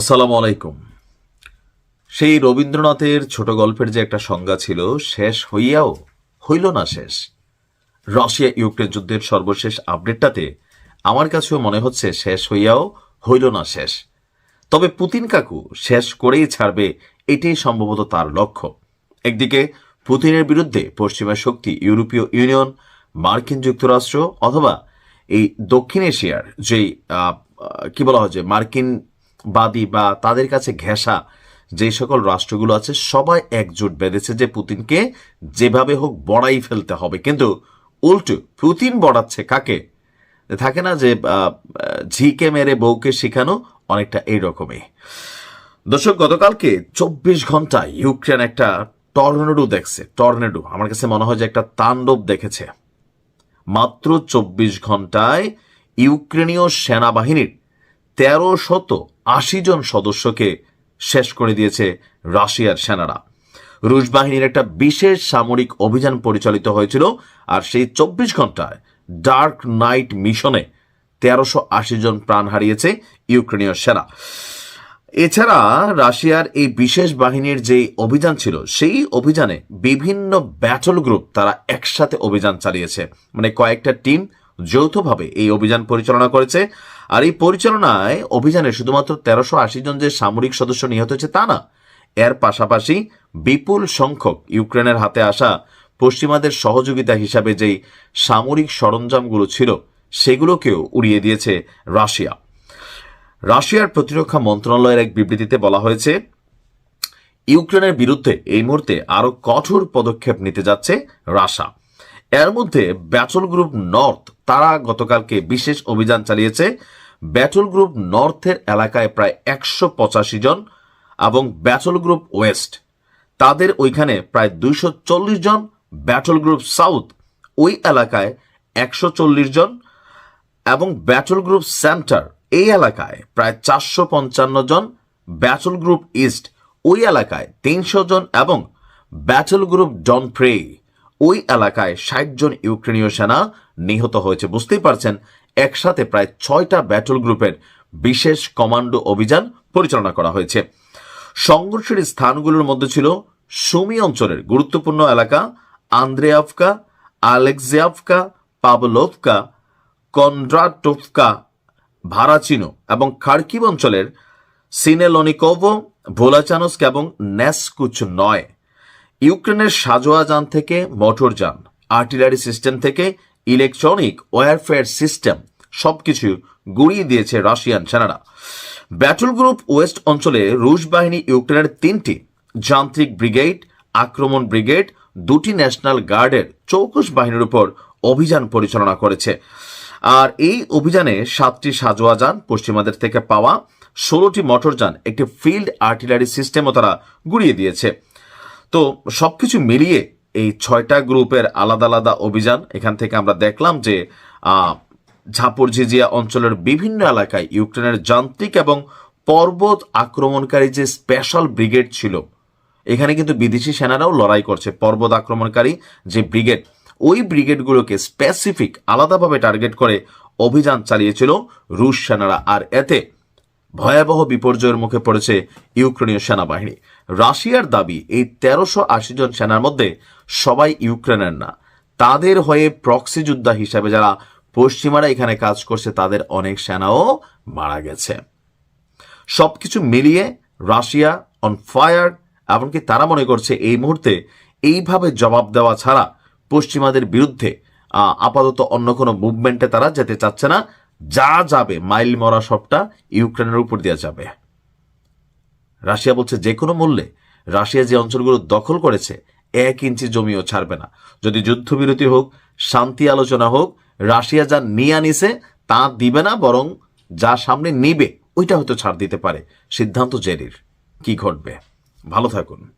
আসসালামু আলাইকুম। সেই রবীন্দ্রনাথের ছোট গল্পের যে একটা সংজ্ঞা ছিল, শেষ হইয়াও হইল না শেষ। রাশিয়া ইউক্রেন যুদ্ধের সর্বশেষ আপডেটটাতে আমার কাছেও মনে হচ্ছে শেষ হইয়াও হইল না শেষ। তবে পুতিন কাকু শেষ করেই ছাড়বে এটাই সম্ভবত তার লক্ষ্য। একদিকে পুতিনের বিরুদ্ধে পশ্চিমা শক্তি, ইউরোপীয় ইউনিয়ন, মার্কিন যুক্তরাষ্ট্র অথবা এই দক্ষিণ এশিয়ার যেই কি বলা হয় যে মার্কিন বাদী বা তাদের কাছে ঘেঁষা যে সকল রাষ্ট্রগুলো আছে, সবাই একজোট বেঁধেছে যে পুতিনকে যেভাবে হোক বড়াই ফেলতে হবে। কিন্তু উল্টো, পুতিন বড়াচ্ছে কাকে? থাকে না যে ঝিকে মেরে বউকে শেখানো অনেকটা এই রকমই দর্শক, গতকালকে চব্বিশ ঘন্টায় ইউক্রেন একটা টর্নেডো দেখছে, টর্নেডো, আমার কাছে মনে হয় যে একটা তাণ্ডব দেখেছে। মাত্র চব্বিশ ঘন্টায় ইউক্রেনীয় সেনাবাহিনীর তেরো শত আশি জন সদস্যকে শেষ করে দিয়েছে রাশিয়ার সেনারা। রুশ বাহিনীর একটা বিশেষ সামরিক অভিযান পরিচালিত হয়েছিল আর সেই চব্বিশ ঘন্টায় ডার্ক নাইট মিশনে তেরোশো আশি জন প্রাণ হারিয়েছে ইউক্রেনীয় সেনা। এছাড়া রাশিয়ার এই বিশেষ বাহিনীর যে অভিযান ছিল, সেই অভিযানে বিভিন্ন ব্যাটল গ্রুপ তারা একসাথে অভিযান চালিয়েছে। মানে কয়েকটা টিম যৌথভাবে এই অভিযান পরিচালনা করেছে। আর এই পরিচালনায় অভিযানে শুধুমাত্র তেরোশো আশি জন যে সামরিক সদস্য নিহত হয়েছে তা না, এর পাশাপাশি বিপুল সংখ্যক ইউক্রেনের হাতে আসা পশ্চিমাদের সহযোগিতা হিসাবে যেই সামরিক সরঞ্জামগুলো ছিল, সেগুলোকেও উড়িয়ে দিয়েছে রাশিয়া। রাশিয়ার প্রতিরক্ষা মন্ত্রণালয়ের এক বিবৃতিতে বলা হয়েছে, ইউক্রেনের বিরুদ্ধে এই মুহূর্তে আরও কঠোর পদক্ষেপ নিতে যাচ্ছে রাশা এর মধ্যে ব্যাটল গ্রুপ নর্থ, তারা গতকালকে বিশেষ অভিযান চালিয়েছে। ব্যাটল গ্রুপ নর্থের এলাকায় প্রায় একশো পঁচাশি জন এবং ব্যাটল গ্রুপ ওয়েস্ট, তাদের ওইখানে প্রায় দুইশো চল্লিশ জন। ব্যাটল গ্রুপ সাউথ, ওই এলাকায় একশো চল্লিশ জন এবং ব্যাটল গ্রুপ সেন্টার, এই এলাকায় প্রায় চারশো পঞ্চান্ন জন। ব্যাটল গ্রুপ ইস্ট, ওই এলাকায় তিনশো জন এবং ব্যাটল গ্রুপ ডন প্রে ওই এলাকায় ষাট জন ইউক্রেনীয় সেনা নিহত হয়েছে, বুঝতেই পারছেন? একসাথে প্রায় ছয়টা ব্যাটল গ্রুপের বিশেষ কমান্ডো অভিযান পরিচালনা করা হয়েছে। সংঘর্ষের স্থানগুলোর মধ্যে ছিল সুমি অঞ্চলের গুরুত্বপূর্ণ এলাকা আন্দ্রেয়াভকা, আলেক্সিয়াভকা পাবলোভকা কন্ড্রাটোভকা ভারাচিনো এবং খার্কিব অঞ্চলের সিনেলনিকোভো, ভোলাচানস্ক এবং নেসকুচ নয় ইউক্রেনের সাজোয়া যান থেকে মোটরযান আর্টিলারি সিস্টেম থেকে ইলেকট্রনিক ওয়ারফেয়ার সিস্টেম, সবকিছু গুড়িয়ে দিয়েছে রাশিয়ান সেনারা। ব্যাটল গ্রুপ ওয়েস্ট অঞ্চলে রুশ বাহিনী ইউক্রেনের তিনটি যান্ত্রিক ব্রিগেড, আক্রমণ ব্রিগেড, দুটি ন্যাশনাল গার্ডের চৌকস বাহিনীর উপর অভিযান পরিচালনা করেছে। আর এই অভিযানে সাতটি সাজোয়া যান, পশ্চিমাদের থেকে পাওয়া ষোলোটি মোটরযান একটি ফিল্ড আর্টিলারি সিস্টেমও তারা গুড়িয়ে দিয়েছে। তো সবকিছু মিলিয়ে এই ছয়টা গ্রুপের আলাদা আলাদা অভিযান। এখান থেকে আমরা দেখলাম যে আহ, ঝাপড়ঝিঝিয়া অঞ্চলের বিভিন্ন এলাকায় ইউক্রেনের যান্ত্রিক এবং পর্বত আক্রমণকারী যে স্পেশাল ব্রিগেড ছিল এখানে কিন্তু বিদেশি সেনারাও লড়াই করছে পর্বত আক্রমণকারী যে ব্রিগেড। ওই ব্রিগেডগুলোকে স্পেসিফিক আলাদাভাবে টার্গেট করে অভিযান চালিয়েছিল রুশ সেনারা। আর এতে ভয়াবহ বিপর্যয়ের মুখে পড়েছে ইউক্রেনীয় সেনাবাহিনী। রাশিয়ার দাবি, এই তেরোশো আশি জন সেনার মধ্যে সবাই ইউক্রেনের না। তাদের হয়ে প্রক্সি যোদ্ধা হিসাবে যারা পশ্চিমারা এখানে কাজ করছে, তাদের অনেক সেনাও মারা গেছে। সবকিছু মিলিয়ে রাশিয়া অন ফায়ার এমনকি তারা মনে করছে এই মুহূর্তে এইভাবে জবাব দেওয়া ছাড়া পশ্চিমাদের বিরুদ্ধে আপাতত অন্য কোনো মুভমেন্টে তারা যেতে চাচ্ছে না। যা যাবে, মাইল মরা সবটা ইউক্রেনের উপর দেওয়া যাবে। রাশিয়া বলছে যে কোনো মূল্যে রাশিয়া যে অঞ্চলগুলো দখল করেছে, এক ইঞ্চি জমিও ছাড়বে না। যদি যুদ্ধবিরতি হোক, শান্তি আলোচনা হোক, রাশিয়া যা নিয়ে আনিছে তা দিবে না, বরং যা সামনে নিবে, ওইটা হয়তো ছাড় দিতে পারে। সিদ্ধান্ত জেরির। কি ঘটবে? ভালো থাকুন।